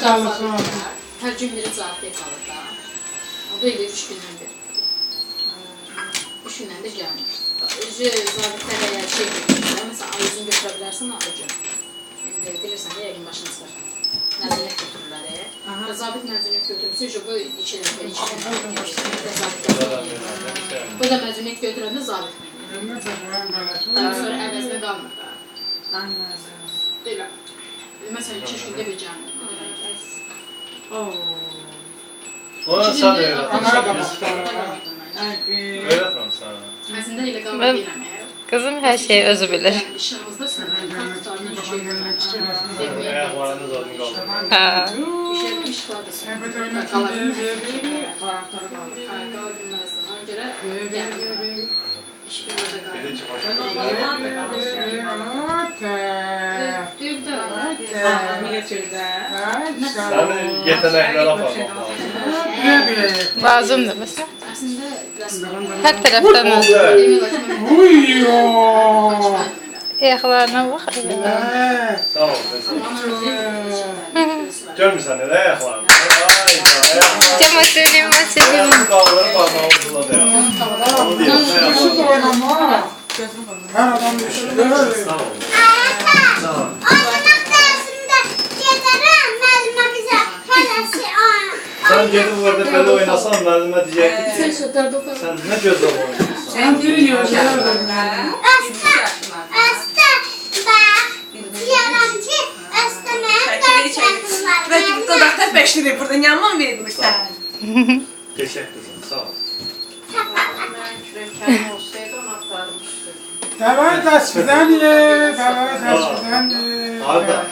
Çalışsın. Hər gün biri cavabdeh qalır da. O da elə üç gündən bir. Üç gündən bir gəlmir. Özü zabitlər əgər şey götürürsə, məsələn, ay üzünü götürə bilərsən o gün. İndi bilirsən yəqin başını çıxar. Nəzarət götürürlər. Və zabit nəzarət götürürsə, işte bu iki dəfə, iki dəfə. Bu da məzuniyyət götürəndə zabit. Daha sonra əvəzdə qalmır da. Anladım. Üç gündə bir gəlmir. Oo. Ona sen Ay, öğretmem sana. Ben-. Kızım her şeyi özü bilir. İşimizdə sən Senin yetenekleri bakmak lazım. Evet. Lazımdır mesela. Her taraftan ki, Uyuyor. Bak. Sağ ol. Görmüşsən elə ayaqlarını. Ay, ayaqlarını. Cama söyleyeyim ben söyleyeyim. Ayağını kaldırıp parmağı ucuna dayan. Onu diyor. Her adam düşük. Sağ ol. Sen gedib orada belə oynasan, müəllimə deyəcək ki, Sən şəhərdə oxuyırsan. sən nə gözəl oynayırsan. Sen biliyorsun. Hasta, hasta bak. Diyorum ki hastamaya dört yaşım var. Belki dodakta 5 lira burada yanmam verilirsen. Keçək qızım, sağ ol. Давай до свидания. Давай до свидания. Harda?